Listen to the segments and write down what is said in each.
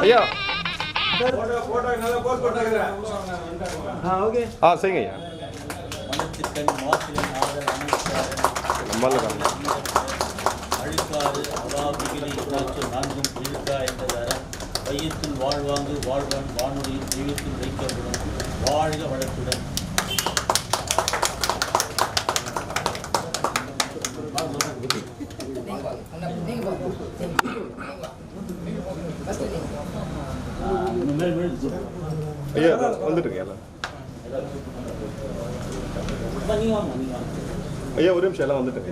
ஐயா. ஆ சரிங்க ஐயா. அழுக்காறு அவாபிகிரி இன்னாச்சு நான்கும் இருக்கா என்பதார வையத்தில் வாழ்வாங்கு வாழ்வான் வானொலியில் தெய்வத்தில் வைக்கப்படும் வாழ்க வளத்துடன். ஐயா வந்துட்டுங்க எல்லாம் ஐயா ஒரு நிமிஷம் எல்லாம் வந்துட்டு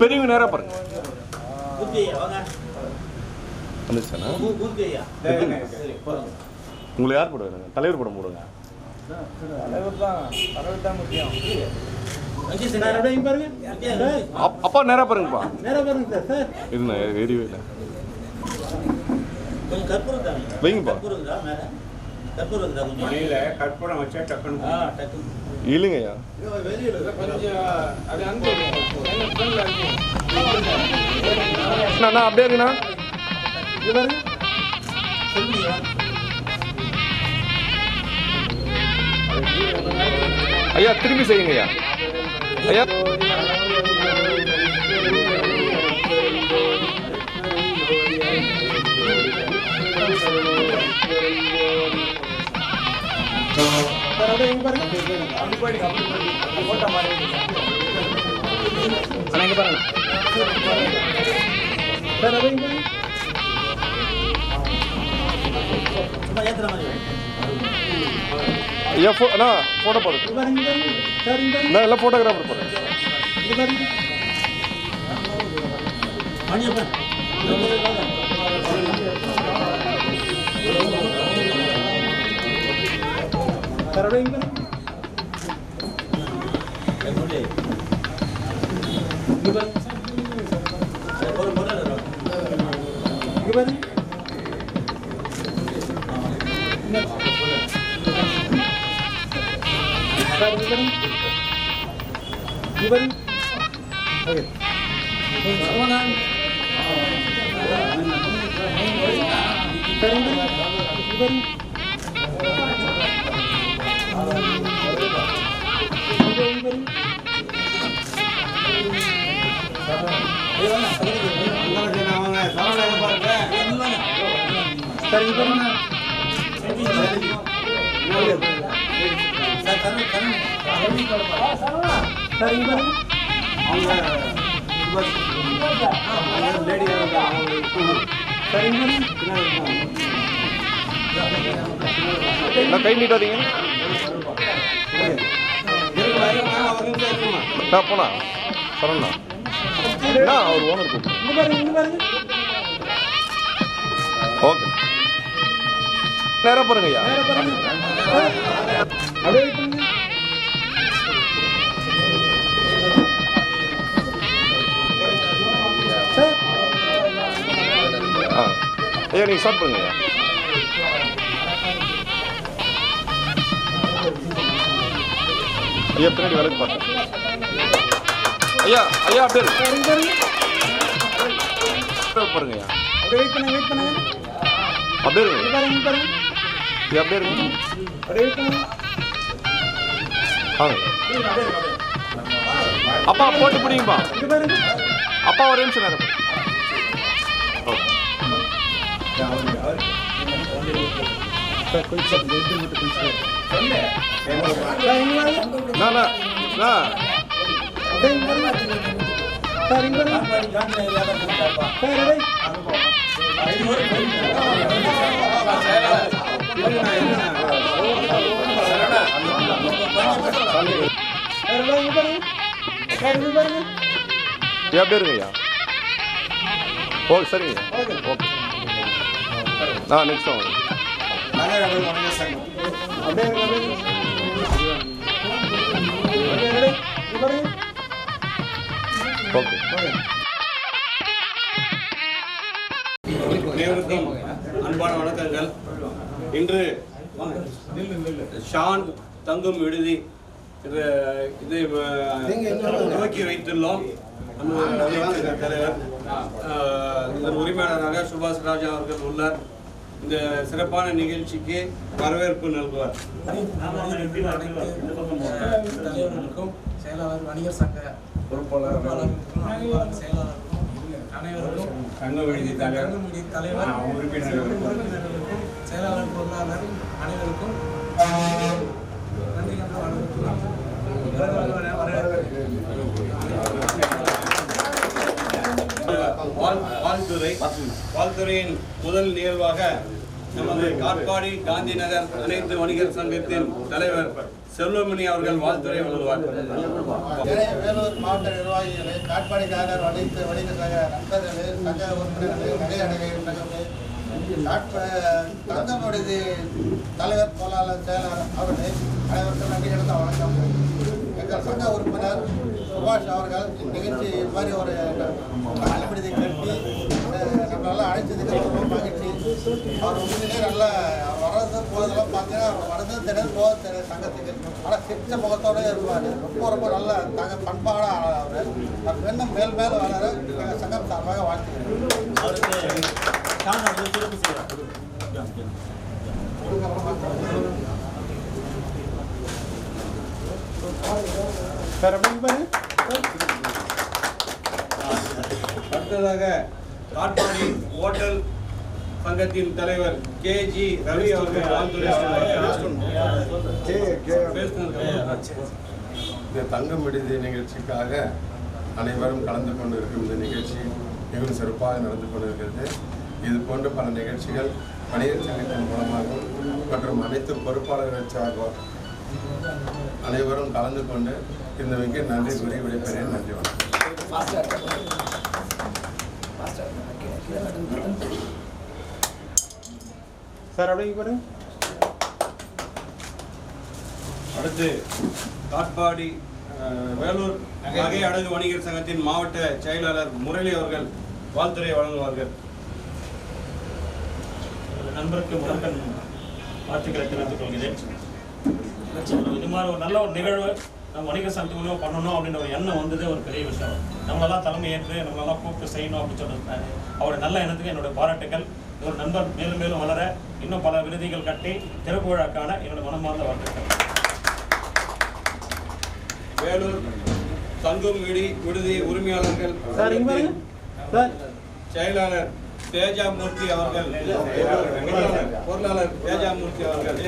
பெரியவங்க நேராக பாருங்க. வந்துச்சாண்ணா உங்களை யார் போடுவாங்க? தலைவர் படம் போடுங்க தலைவர் தான் தலைவர் தான் முக்கியம். அப்பா நேராக பாருங்கப்பா. நேரா பாருங்க சார். இதுண்ணா எரியவே இல்லை. வைங்கப்பா. அண்ணா அப்படியே இருக்குண்ணா ஐயா திரும்பி செய்யுங்க ஐயா ஐயா இங்க பாருங்க. சார் அப்படியே இங்க ஐயா ஃபோ அண்ணா ஃபோட்டோ பாருங்க நான் எல்லாம் ஃபோட்டோகிராஃபர் போடுறேன் இங்க பாருங்க மணியப்பன் சார் அப்படியே இங்க பாருங்க சொல்லு இங்க பாருங்க ஒரு முறை இங்க பாருங்க சார் இங்க நான் கை நீட்டாதீங்க. போனா சரண்ணா அவர் ஓனர் இங்க பாருங்க. ஓகே ஐயா ஐயா நீங்கள் ஸ்டார்ட் பண்ணுங்க ஐயா பின்னாடி வேலைக்கு பார்த்தேன் ஐயா ஐயா அப்படியே பாருங்க ஐயா வெயிட் பண்ணுங்க வெயிட் பண்ணுங்க அப்படியே இருங்க பாருங்க பாருங்க ஐயா அப்படியே இருங்க அப்படியே வாங்க அப்பா போட்டு பிடிங்கப்பா அப்பா ஒரு நிமிஷம் நேரம் சார் கொஞ்சம் வெயிட் மட்டும் கொஞ்சம் நான் சார் இங்க இருங்க ஐயா. ஓகே. சரிங்க ஓகே. ஆ நெக்ஸ்ட் வாங்க ஓகே அனைவருக்கும் அன்பான வணக்கங்கள் இன்று ஷான் தங்கும் விடுதி இது இதை துவக்கி வைத்துள்ளோம் தலைவர் இதன் உரிமையாளராக சுபாஷ் ராஜா அவர்கள் உள்ளார் இந்த சிறப்பான நிகழ்ச்சிக்கு வரவேற்பு நல்குவார் தலைவர்களுக்கும் செயலாளர் வணிகர் சங்க அலுவலர் செயலாளருக்கும் அனைவருக்கும் சங்க விடுதி தலைவர் தலைவர். உறுப்பினர்களுக்கும் செயலாளர் பொருளாளர் அனைவருக்கும் நன்றி பால்துறை வாழ்- முதல் நிகழ்வாக நமது காட்பாடி காந்தி நகர் அனைத்து வணிகர் சங்கத்தின் தலைவர் செல்வமணி அவர்கள் வாழ்த்துறை வழங்குவார். வேலூர் மாவட்ட நிர்வாகிகளை காட்பாடி காட்பாடிக்காரர் அனைத்து வணிக சங்க நண்பர்களே சங்க உறுப்பினர்களே நகை அடைகள் சங்கமே தலைவர் பொருளாளர் செயலாளர் அவர்களே அனைவருக்கும் நன்றி கிடந்த வணக்கம். எங்கள் சங்க உறுப்பினர் சுபாஷ் அவர்கள் இந்நிகழ்ச்சி இது மாதிரி ஒரு விடுதி கட்டி நம்மளெல்லாம் அழைச்சதுக்கு ரொம்ப மகிழ்ச்சி. அவர் உண்மையிலே நல்லா வர்றது போதெல்லாம் பார்த்தீங்கன்னா அவர் வர்றது தெரியாது போக தெரியாது சங்கத்துக்கு. ஆனால் சிரிச்ச முகத்தோட இருப்பார். ரொம்ப ரொம்ப நல்ல தங்க பண்பான ஆள் அவர் அவர் இன்னும் மேல் மேல் வளர எங்கள் சங்கம் சார்பாக வாழ்த்துக்கிறேன் செய்வார். அடுத்ததாக காட்பாடி ஹோட்டல் சங்கத்தின் தலைவர் கே ஜி ரவி அவர்கள் இந்த தங்கம் விடுதி நிகழ்ச்சிக்காக அனைவரும் கலந்து கொண்டு இருக்கும் இந்த நிகழ்ச்சி மிகவும் சிறப்பாக நடந்து கொண்டிருக்கிறது. இது போன்ற பல நிகழ்ச்சிகள் பணியர் சங்கத்தின் மூலமாகவும் மற்றும் அனைத்து பொறுப்பாளர்கள் சார்பாக அனைவரும் கலந்து கொண்டு இந்த மிக நன்றி கூறி விடைபெறேன். நன்றி வணக்கம். சார் அப்படிங்க பாருங்க. அடுத்து காட்பாடி வேலூர் நகை அடகு வணிகர் சங்கத்தின் மாவட்ட செயலாளர் முரளி அவர்கள் வாழ்த்துறை வழங்குவார்கள். நண்பருக்கு முதற்கண் வாழ்த்துக்களை தெரிவித்துக் கொள்கிறேன். இது மாதிரி ஒரு நல்ல ஒரு நிகழ்வு. வணிக சங்கத்து மூலியமா பண்ணணும் அப்படின்ற ஒரு எண்ணம் வந்ததே ஒரு பெரிய விஷயம். நம்மளெல்லாம் தலைமை ஏற்று நம்மளெல்லாம் கூப்பிட்டு செய்யணும் அப்படின்னு சொல்லியிருந்தாரு அவருடைய நல்ல எண்ணத்துக்கு என்னுடைய பாராட்டுக்கள். ஒரு நண்பர் மேலும் மேலும் வளர இன்னும் பல விருதுகள் கட்டி திறப்பு விழாக்கான என்னுடைய மனமார்ந்த வாழ்த்துக்கள். வேலூர் தங்கும் விடி விடுதி உரிமையாளர்கள். சார் இங்க பாருங்க. சார். செயலாளர் தேஜாமூர்த்தி அவர்கள். பொருளாளர் தேஜாமூர்த்தி அவர்கள்.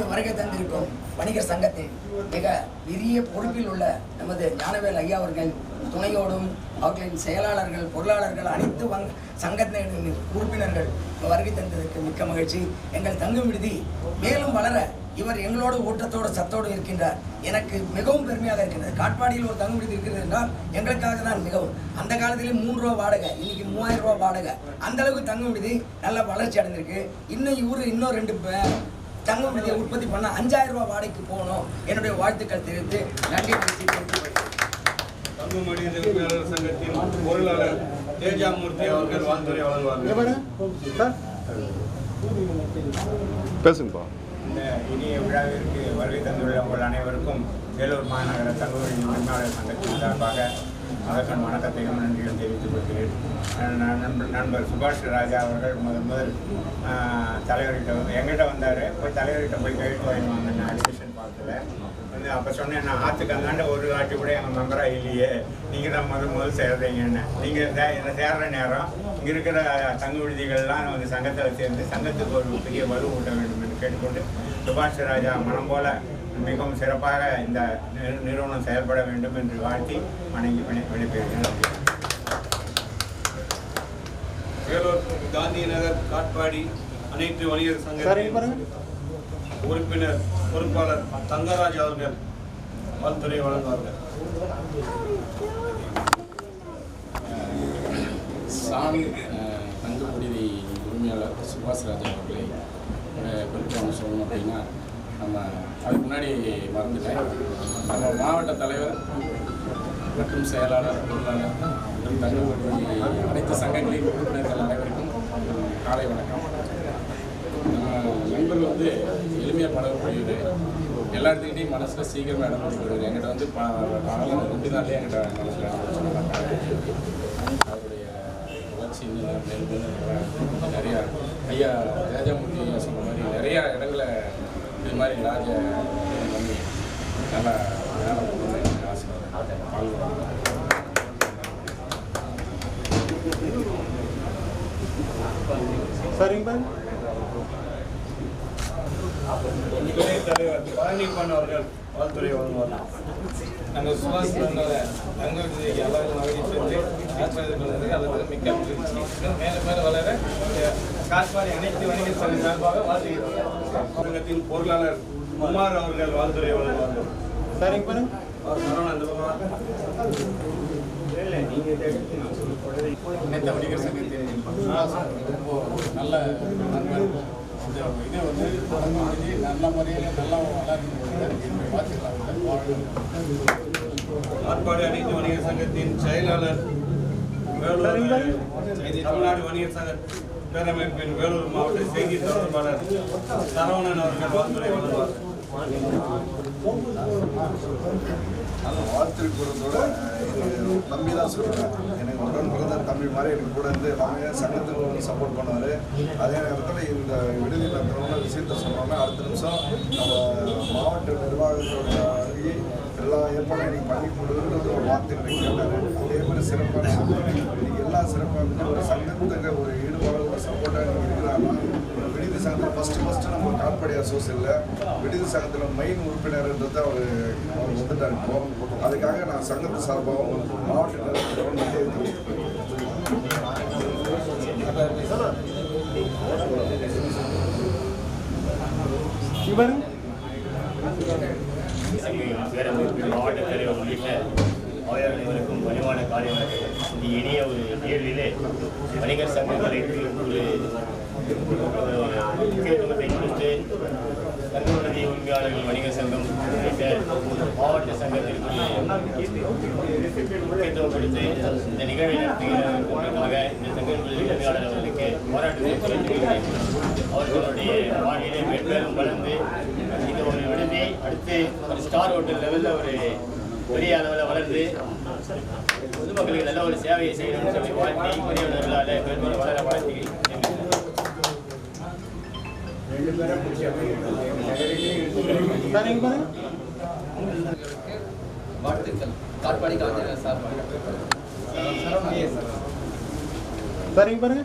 இங்கு வருகை தந்திருக்கும் வணிகர் சங்கத்தின் மிக பெரிய பொறுப்பில் உள்ள நமது ஞானவேல் ஐயா அவர்கள் துணையோடும் அவர்களின் செயலாளர்கள் பொருளாளர்கள் அனைத்து வங் சங்கத்தின் உறுப்பினர்கள் வருகை தந்ததற்கு மிக்க மகிழ்ச்சி. எங்கள் தங்கும் விடுதி மேலும் வளர இவர் எங்களோடு ஊட்டத்தோடு சத்தோடு இருக்கின்றார். எனக்கு மிகவும் பெருமையாக இருக்கின்றது. காட்பாடியில் ஒரு தங்கும் விடுதி இருக்கிறது என்றால் எங்களுக்காக தான் மிகவும். அந்த காலத்திலே மூன்று ரூபா வாடகை இன்னைக்கு மூவாயிரம் ரூபா வாடகை. அந்த அளவுக்கு தங்கும் விடுதி நல்ல வளர்ச்சி அடைந்திருக்கு. இன்னும் இவரு இன்னும் ரெண்டு தங்கம் விடுதியை உற்பத்தி பண்ண அஞ்சாயிரம் ரூபாய் வாடகைக்கு போகணும். என்னுடைய வாழ்த்துக்கள் தெரிவித்து நன்றி தங்கும் விடி உரிமையாளர் சங்கத்தின் பொருளாளர் தேஜாமூர்த்தி அவர்கள் வாழ்த்துறை வழங்குவார்கள் பேசுங்கப்பா. இந்த இனிய விழாவிற்கு வருகை தந்துள்ள உங்கள் அனைவருக்கும் வேலூர் மாநகர தகவல் உரிமையாளர் சங்கத்தின் சார்பாக அதற்கான வணக்கத்தையும் நன்றியும் தெரிவித்துக் கொள்கிறேன். நண்பர் நண்பர் சுபாஷ் ராஜா அவர்கள் முதல் முதல் தலைவர்கிட்ட வந்து எங்கிட்ட வந்தார். போய் தலைவர்கிட்ட போய் கையெழுத்து வாங்கினாங்க நான் அட்மிஷன் பார்க்கல. வந்து அப்போ சொன்னேன் நான் ஆற்றுக்கு அந்தாண்ட ஒரு ஆட்சி கூட எங்கள் மெம்பராக இல்லையே. நீங்கள் தான் முதல் முதல் சேர்றீங்கன்னு. நீங்கள் என்ன சேர்ற நேரம் இங்கே இருக்கிற தங்கு விடுதிகள்லாம் வந்து சங்கத்தில் சேர்ந்து சங்கத்துக்கு ஒரு பெரிய வலு ஊட்ட வேண்டும் என்று கேட்டுக்கொண்டு சுபாஷ் ராஜா மனம் போல மிகவும் சிறப்பாக இந்த நிறு- நிறுவனம் செயல்பட வேண்டும் என்று வாழ்த்தி வணங்கி விடை- விடைபெறுகிறேன். வேலூர் காந்தி நகர் காட்பாடி அனைத்து வணிகர் பாருங்க. உறுப்பினர் பொறுப்பாளர் தங்கராஜ் அவர்கள் வாழ்த்துறை வழங்குவார்கள். சாமி அஹ், தங்க விடுதி உரிமையாளர் சுபாஷ் ராஜா அவர்களை நம்ம சொல்லணும் அப்படின்னா நம்ம அதுக்கு முன்னாடி மறந்துட்டேன். நம்ம மாவட்ட தலைவர் மற்றும் செயலாளர் பொருளாளர் மற்றும் அனைத்து சங்கங்களின் உறுப்பினர்கள் அனைவருக்கும் காலை வணக்கம். நம்ம வந்து எளிமையாக பழகக்கூடியது எல்லா இடத்துக்கிட்டையும் மனசில் சீக்கிரமாக இடம் பிடிக்கிறது எங்கிட்ட வந்து ப பணம் ரெண்டு நாள்லேயே எங்கிட்ட மனசில் அவருடைய வளர்ச்சி இன்னும் மேலும் நிறையா ஐயா ராஜாமூர்த்தி ஐயா சொன்ன மாதிரி நிறையா இடங்களை இது மாதிரி இது பண்ணி நல்லா மேலே போகணும்னு ஆசைப்படுறேன் பால்கொண்டு சரிங்க தலைவர் பழனிப்பன் அவர்கள் வாழ்த்துறை வழங்குவார். நாங்கள் சுபாஷ் சொன்னதை தங்க விஜய்க்கு எல்லாரும் சென்று ஆசிரியர் பண்ணதுக்கு அதில் மிக்க மகிழ்ச்சி. மேலே மேலே வளர காட்பாடி அனைத்து வணிகர் சங்க சார்பாக வாழ்த்துகிறோம். சங்கத்தின் பொருளாளர் குமார் அவர்கள் வாழ்த்துறை வழங்குவார்கள். சரிங்க பாருங்க. அவர் சரவணன் அந்த பக்கம் அனைத்து வணிகர் சங்கத்தின் நல்ல நண்பர். இந்த இது வந்து தொடர்ந்து முடிஞ்சு நல்ல முறையில் நல்லா வளர்ந்து பார்த்துக்கலாம் ஆற்பாடு அனைத்து வணிகர் சங்கத்தின் செயலாளர் தமிழ்நாடு வணிகர் சங்க பேரமைப்பின் வேலூர் மாவட்ட செய்தி தொடர்பாளர் சரவணன் அவர்கள் வாழ்த்துறை வழங்குவார். அந்த வாழ்த்து கூறத்தோட இது தம்பி தான் சொல்லுவேன் எனக்கு உடன் பிறந்த தம்பி மாதிரி எனக்கு கூட இருந்து எல்லாமே சங்கத்துக்கு வந்து சப்போர்ட் பண்ணுவார். அதே நேரத்தில் இந்த விடுதி நடத்துகிறவங்க விஷயத்த சொன்னோன்னா அடுத்த நிமிஷம் நம்ம மாவட்ட நிர்வாகத்தோட அணுகி எல்லா ஏற்பாடும் எனக்கு பண்ணி கொடுக்குறது ஒரு வார்த்தைகளை கேட்டார். அதே மாதிரி சிறப்பான எல்லா சிறப்பாக ஒரு சங்கத்துக்கு ஒரு ஈடுபாடு ஒரு சப்போர்ட்டாக ஒரு விடுதி சங்கத்தில் ஃபஸ்ட்டு ஃபஸ்ட்டு நம்ம காட்பாடி அசோசியலில் விடுதி சங்கத்தில் மெயின் உறுப்பினர்ன்றது அவர் அவர் வந்துட்டார் இப்போ. அதுக்காக நான் சங்கத்து சார்பாகவும் மாவட்ட பேரமைப்பின் மாவட்ட தலைவர் உள்ளிட்ட ஆயர் அனைவருக்கும் பணிவான காரியம் இந்த இனிய ஒரு நிகழ்விலே வணிகர் சங்கங்களுக்கு ஒரு முக்கியத்துவத்தை கொடுத்து தங்களுடைய உரிமையாளர்கள் வணிகர் சங்கம் உள்ளிட்ட மாவட்ட சங்கத்திற்கு முக்கியத்துவம் கொடுத்து இந்த நிகழ்வை நடத்துகிறதற்காக இந்த சங்கத்தின் உரிமையாளர் அவர்களுக்கு போராட்டத்தை அவர்களுடைய வாழ்விலே மேலும் வளர்ந்து இந்த ஒரு விடுதி அடுத்து ஒரு ஸ்டார் ஹோட்டல் லெவலில் ஒரு பெரிய அளவில் வளர்ந்து பொதுமக்களுக்கு நல்ல ஒரு சேவையை செய்யணும்னு சொல்லி வாழ்த்தி பெரியவர்களால் பெரும்பாலும் வளர வாழ்த்தி வாழ்த்துக்கள். காட்பாடி காந்திநகர் சார்பாக சரிங்க பாருங்க.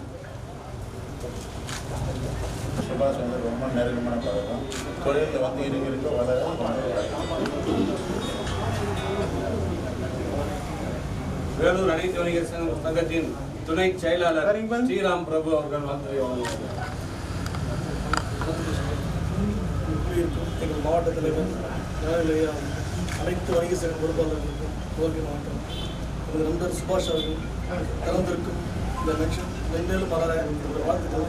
சுபாஷ் வந்து ரொம்ப நெருக்கமான பழக்கம். தொழிலில் வந்து இருக்க இருக்க வளர வேலூர் அனைத்து வணிகர் சங்க- சங்கத்தின் துணை செயலாளர். ஸ்ரீராம் பிரபு அவர்கள் வாழ்த்துறை வழங்குவார் எங்கள் மாவட்ட தலைவர் அனைத்து வணிக சங்க பொறுப்பாளர்களுக்கும் கோவை மாவட்டம். எனது நண்பர் சுபாஷ் அவர்கள் திறந்திருக்கும் இந்த லட்சம் மென்மேலும் இந்த வாழ்த்துக்களை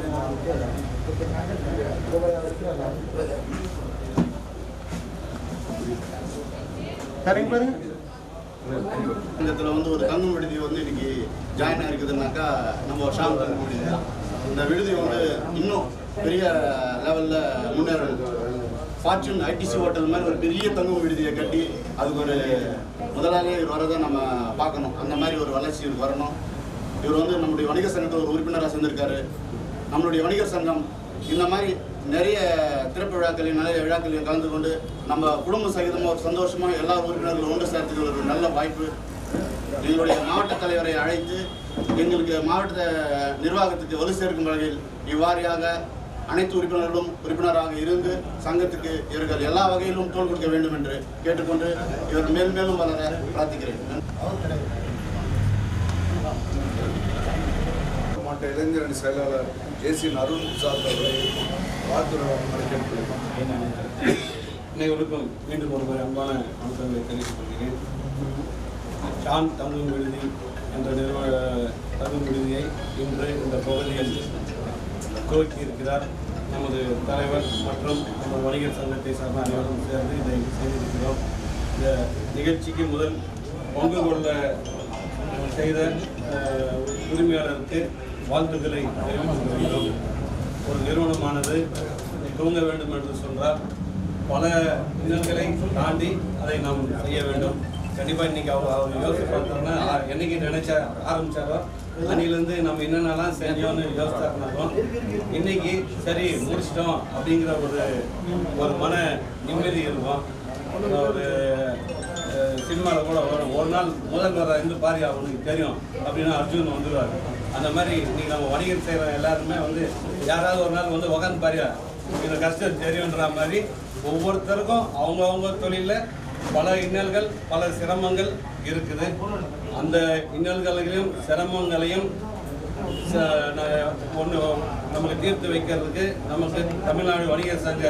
சரிங்க பாருங்க. இதில் வந்து ஒரு தங்கும் விடுதி வந்து இன்னைக்கு ஜாயின் ஆகிருக்குதுனாக்கா நம்ம ஷாம் தங்கும் விடுதி இந்த விடுதி வந்து இன்னும் பெரிய லெவலில் முன்னேறணும். ஃபார்ச்சூன் ஐடிசி ஹோட்டல் மாதிரி ஒரு பெரிய தங்கும் விடுதியை கட்டி அதுக்கு ஒரு முதலாளி இவர் வரதை நம்ம பார்க்கணும். அந்த மாதிரி ஒரு வளர்ச்சி வரணும். இவர் வந்து நம்முடைய வணிக சங்கத்தில் ஒரு உறுப்பினராக சேர்ந்திருக்காரு. நம்மளுடைய வணிகர் சங்கம் இந்த மாதிரி நிறைய திறப்பு விழாக்களில் நிறைய விழாக்களில் கலந்து கொண்டு நம்ம குடும்ப சகிதமாக ஒரு சந்தோஷமாக எல்லா உறுப்பினர்களும் ஒன்று சேர்த்துக்கு ஒரு நல்ல வாய்ப்பு. எங்களுடைய மாவட்ட தலைவரை அழைத்து எங்களுக்கு மாவட்ட நிர்வாகத்துக்கு வலு சேர்க்கும் வகையில் இவ்வாறியாக அனைத்து உறுப்பினர்களும் உறுப்பினராக இருந்து சங்கத்துக்கு இவர்கள் எல்லா வகையிலும் தோல் கொடுக்க வேண்டும் என்று கேட்டுக்கொண்டு இவர் மேல் மேலும் வளர பிரார்த்திக்கிறேன். மாவட்ட இளைஞரணி செயலாளர் ஏசின் அருண் பிரசாத் அவர்களை வாழ்த்துறை கேட்டுக்கொள்கிறேன் அனைவருக்கும் மீண்டும் ஒரு முறை அன்பான வணக்கங்களை தெரிவித்துக் கொள்கிறேன். ஷான் விடுதி என்ற நிறுவன தமிழ் விடுதியை இன்று இந்த பகுதியில் துவக்கி இருக்கிறார் நமது தலைவர் மற்றும் நமது வணிகர் சங்கத்தை சார்ந்த அனைவரும் சேர்ந்து இதை செய்திருக்கிறோம். இந்த நிகழ்ச்சிக்கு முதல் பங்கு கொள்ள செய்த உரிமையாளருக்கு வாழ்த்துக்களை தெரிவித்துக் கொள்கிறோம். ஒரு நிறுவனமானது துவங்க வேண்டும் என்று சொன்னால் பல இன்னல்களை தாண்டி அதை நாம் செய்ய வேண்டும். கண்டிப்பாக இன்னைக்கு அவர் அவர் யோசிச்சு பார்த்தோம்னா என்னைக்கு நினைச்ச ஆரம்பித்தாரோ அன்னையிலேருந்து நம்ம என்னென்னலாம் செஞ்சோம்னு இருந்தாலும் இன்னைக்கு சரி முடிச்சிட்டோம் அப்படிங்கிற ஒரு ஒரு மன நிம்மதி இருக்கும். ஒரு சினிமாவில் கூட வரும் ஒரு நாள் முதல் இருந்து பாரு அவனுக்கு தெரியும். அப்படின்னா அர்ஜுன் வந்துடுவார் அந்த மாதிரி இன்னைக்கு நம்ம வணிகம் செய்கிற எல்லாருமே வந்து யாராவது ஒரு நாள் வந்து உக்காந்து பாரியா இந்த கஷ்டம் தெரியுன்ற மாதிரி ஒவ்வொருத்தருக்கும் அவங்கவுங்க தொழிலில் பல இன்னல்கள் பல சிரமங்கள் இருக்குது. அந்த இன்னல்களையும் சிரமங்களையும் ஒன்று நமக்கு தீர்த்து வைக்கிறதுக்கு நமக்கு தமிழ்நாடு வணிகர் சங்க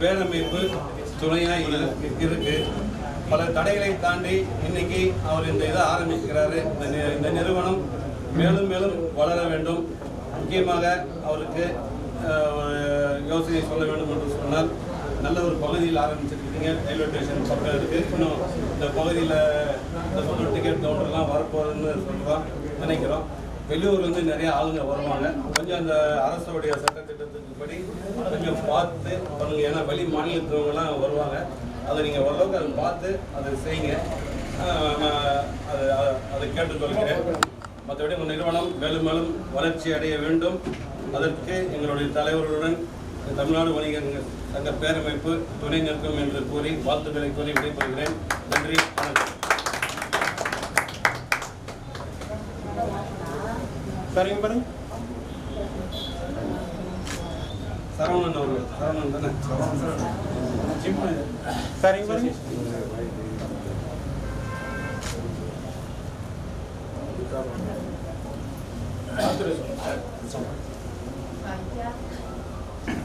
பேரமைப்பு துணையாக இருக்கு. பல தடைகளை தாண்டி இன்னைக்கு அவர் இந்த இதை ஆரம்பிக்கிறாரு. இந்த நிறுவனம் மேலும் மேலும் வளர வேண்டும். முக்கியமாக அவருக்கு யோசனை சொல்ல வேண்டும் என்று சொன்னால் நல்ல ஒரு பகுதியில் ஆரம்பிச்சிருக்கீங்க ரயில்வே ஸ்டேஷன் பக்கம் இருக்குது இன்னும் இந்த பகுதியில் இந்த பக்கம் டிக்கெட் கவுண்டர்லாம் வரப்போகுதுன்னு சொல்லலாம் நினைக்கிறோம். வெளியூர்லேருந்து நிறைய ஆளுங்க வருவாங்க. கொஞ்சம் அந்த அரசுடைய சட்டத்திட்டத்துக்கு படி கொஞ்சம் பார்த்து பண்ணுங்க. ஏன்னா வெளி மாநிலத்தவங்கலாம் வருவாங்க. அதை நீங்கள் ஓரளவுக்கு அதை பார்த்து அதை செய்யுங்க. நான் அதை அதை- அதை கேட்டுக்கொள்கிறேன். மற்றபடி உங்கள் நிறுவனம் மேலும் மேலும் வளர்ச்சி அடைய வேண்டும். அதற்கு எங்களுடைய தலைவர்களுடன் தமிழ்நாடு வணிகர் சங்க பேரமைப்பு துணை நிற்கும் என்று கூறி வாழ்த்துக்களை கூறி விடைபெறுகிறேன். நன்றி வணக்கம். சரிங்க பாருங்க சரவணன் அவர்கள் சரவணன் தானே. சரிங்க பாருங்க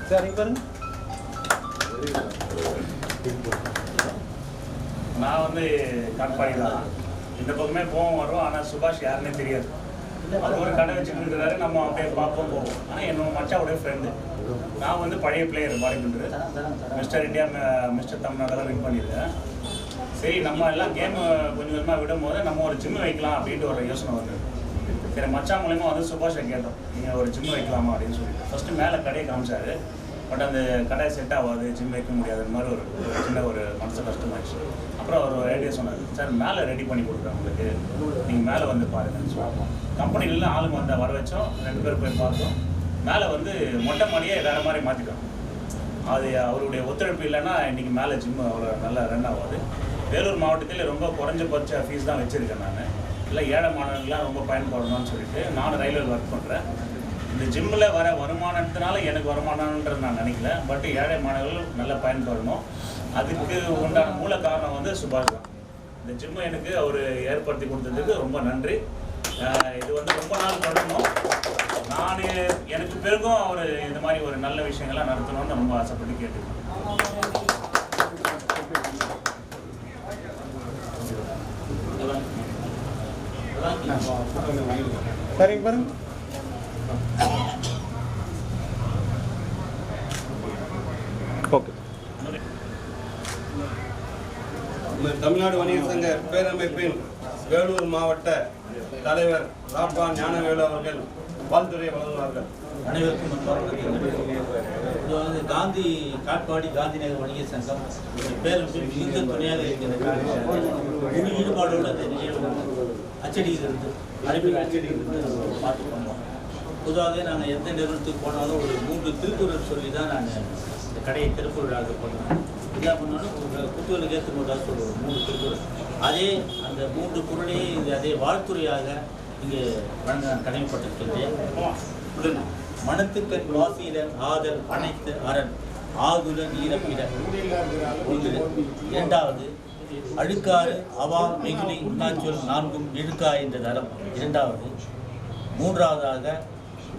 சரிங்க பாருங்க நான் வந்து காட்பாடி தான் இந்த பக்கமே போவோம் வரும் ஆனால் சுபாஷ் யாருன்னே தெரியாது. அது ஒரு கடை வச்சுட்டு நம்ம அப்படியே பார்ப்போம் போவோம். ஆனால் என்னோட மச்சாவுடைய ஃப்ரெண்டு நான் வந்து பழைய player body builder mister India mister தமிழ்நாடெல்லாம் win பண்ணியிருக்கேன். சரி நம்ம எல்லாம் கேம் கொஞ்சம் கொஞ்சமாக விடும் போது நம்ம ஒரு ஜிம் வைக்கலாம் அப்படின்ட்டு ஒரு யோசனை வந்தது. சரி மச்சான் மூலயமா வந்து சுபாஷை கேட்டோம். நீங்கள் ஒரு ஜிம் வைக்கலாமா அப்படின்னு சொல்லிட்டு. ஃபஸ்ட்டு மேலே கடையை காமிச்சாரு. பட் அந்த கடை செட் ஆகாது ஜிம் வைக்க முடியாது மாதிரி ஒரு சின்ன ஒரு மனசு கஷ்டமாயிடுச்சு அப்புறம் அவர் ஒரு ஐடியா சொன்னார். சார் மேலே ரெடி பண்ணி கொடுக்குறேன் உங்களுக்கு. நீங்கள் மேலே வந்து பாருங்கன்னு சொல்லுவோம் கம்பெனிலாம் ஆளுங்க வந்து வர வச்சோம். ரெண்டு பேர் போய் பார்த்தோம். மேலே வந்து மொட்டை மாடியே வேறு மாதிரி மாற்றிட்டோம் அது அவருடைய ஒத்துழைப்பு இல்லைன்னா இன்றைக்கி மேலே ஜிம் அவ்வளோ நல்லா ரன் ஆகாது. வேலூர் மாவட்டத்தில் ரொம்ப குறைஞ்சபட்ச ஃபீஸ் தான் வச்சுருக்கேன் நான். இல்லை ஏழை மாணவர்கள்லாம் ரொம்ப பயன்படணும்னு சொல்லிட்டு நானும் ரயில்வே ஒர்க் பண்ணுறேன் இந்த ஜிம்மில் வர வருமானத்தினால எனக்கு வருமானன்றது நான் நினைக்கல. பட் ஏழை மாணவர்கள் நல்லா பயன்படணும். அதுக்கு உண்டான மூல காரணம் வந்து சுபாஷ் தான். இந்த ஜிம்மை எனக்கு அவர் ஏற்படுத்தி கொடுத்ததுக்கு ரொம்ப நன்றி. இது வந்து ரொம்ப நாள் தொடரணும் நான் எனக்கு பிறகும் அவர் இந்த மாதிரி ஒரு நல்ல விஷயங்கள்லாம் நடத்தணும்னு ரொம்ப ஆசைப்பட்டு கேட்டுக்கிறேன். சரிங்க பாருங்க. ஓகே. தமிழ்நாடு வணிகர் சங்க பேரமைப்பின் வேலூர் மாவட்ட தலைவர் ராப்பா ஞானவேலு அவர்கள் வாழ்த்துறை வழங்குவார்கள். அனைவருக்கும் இது வந்து காந்தி காட்பாடி காந்தி நகர் வணிக சங்கம். பேருக்கு மிகுந்த துணையாக முழு ஈடுபாடோடு அந்த நிகழ்வு அச்சடியிலிருந்து அறிவியல் அச்சடிக்கிறது நம்ம பார்த்து பண்ணோம் பொதுவாக நாங்கள் எந்த நிறுவனத்துக்கு போனாலும் ஒரு மூன்று திருக்குறள் சொல்லி தான் நாங்கள் இந்த கடையை திருக்குறளாக விழாவுக்கு என்ன பண்ணாலும் ஒரு குத்துவலுக்கு ஏற்ற சொல்லுவோம். மூன்று திருக்குறள். அதே அந்த மூன்று குறளையே இது அதே வாழ்த்துறையாக இங்கே வழங்க நான் கடமைப்பட்டிருக்கின்றேன் மனத்துக்கண் வாசியிலன் ஆதல் அனைத்து அரண் ஆதுல நீரப்பிட. ஒன்று இரண்டாவது அழுக்காறு அவா வெகுளி உண்ணாச்சொல் நான்கும் இழுக்கா என்ற தரம். இரண்டாவது மூன்றாவதாக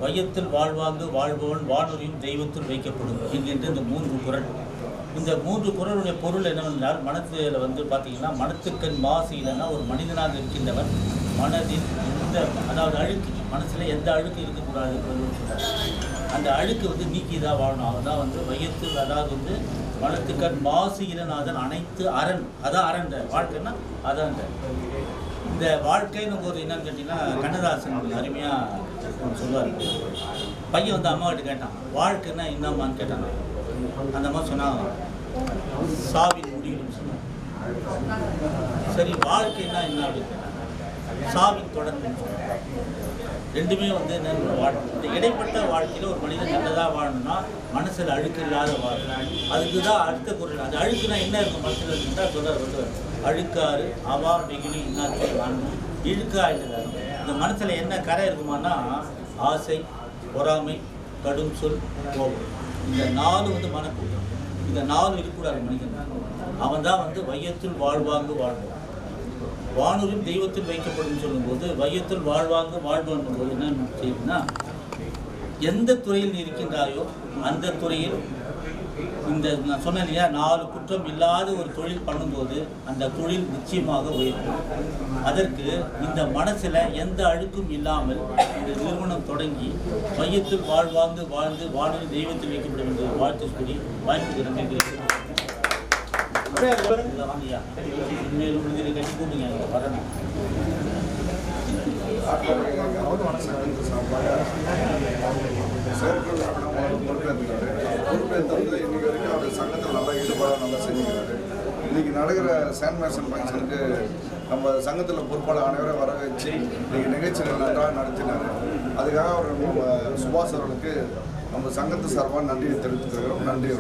வையத்தில் வாழ்வாங்கு வாழ்பவன் வானொலியும் தெய்வத்தில் வைக்கப்படும் என்கின்ற இந்த மூன்று குரல். இந்த மூன்று குரலுடைய பொருள் என்னவென்றால் மனத்தில் வந்து பார்த்தீங்கன்னா மனத்துக்கண் மாசு இல்லைன்னா ஒரு மனிதனாக இருக்கின்றவன் மனதில் எந்த அதாவது அழுக்கு மனசில் எந்த அழுக்கு இருக்கக்கூடாது அந்த அழுக்கு வந்து நீக்கி தான் வாழணும். அதான் வந்து வையத்தில் அதாவது வந்து மனத்துக்கண் மாசு இரநாதன் அனைத்து அரண். அதான் அரண் வாழ்க்கைன்னா அதான் இந்த. வாழ்க்கைன்னு ஒரு என்னன்னு கேட்டிங்கன்னா கண்ணதாசன் அருமையாக சொல்லுவார் பையன் வந்து அம்மா கிட்ட கேட்டான் வாழ்க்கைன்னா என்னம்மான்னு கேட்டான் அந்த அம்மா சொன்னாங்க சாவின் முடிவுன்னு சொன்னான். சரி வாழ்க்கைன்னா என்ன? அப்படின்னு சாவின் தொடர்ந்து ரெண்டுமே வந்து என்னன்னு வாழ்க்கை. இந்த இடைப்பட்ட வாழ்க்கையில் ஒரு மனிதன் நல்லதாக வாழணும்னா மனசில் அழுக்கு இல்லாத வாழணும் அதுக்கு தான் அடுத்த குரல். அது அழுக்குனா என்ன இருக்கும்? மனசில் இருக்குன்னா சொல்ல சொல்லுவார் அழுக்காறு அவா வெகுளி இன்னாச்சு வாழணும் இழுக்கா இல்லை இந்த மனசில் என்ன கரை இருக்குமானா ஆசை பொறாமை கடும் சொல் கோபம். இந்த நாலு வந்து மனக்கூட்டம். இந்த நாலு இருக்கக்கூடாது மனிதன். அவன் தான் வந்து வையத்தில் வாழ்வாங்கு வாழ்வான் வானூரில் தெய்வத்தில் வைக்கப்படும் சொல்லும்போது வையத்தில் வாழ்வாங்க வாழ்வான் போது என்ன செய்யுதுன்னா எந்த துறையில் நீ இருக்கின்றாயோ அந்த துறையில் இந்த நான் சொன்னேன் இல்லையா நாலு குற்றம் இல்லாத ஒரு தொழில் பண்ணும்போது அந்த தொழில் நிச்சயமாக உயரும் அதற்கு இந்த மனசில் எந்த அழுக்கும் இல்லாமல் இந்த நிறுவனம் தொடங்கி மையத்தில் வாழ்வாங்கு வாழ்ந்து வானொலி தெய்வத்தில் வைக்கப்படும் என்று வாழ்த்து சொல்லி வாய்ப்பு நன்றி சங்கத்தில் நல்லா ஈடுபாடாக நல்லா செஞ்சுக்கிறாரு இன்னைக்கு நடக்கிற சேண்ட் மேசன் ஃபங்க்ஷனுக்கு நம்ம சங்கத்தில் பொறுப்பாளர் அனைவரும் வர வச்சு இன்னைக்கு நிகழ்ச்சிகள் நன்றாக நடத்தினார். அதுக்காக அவர் நம்ம சுபாஷ் அவர்களுக்கு நம்ம சங்கத்து சார்பாக நன்றியை தெரிவித்துக்கிறோம் நன்றி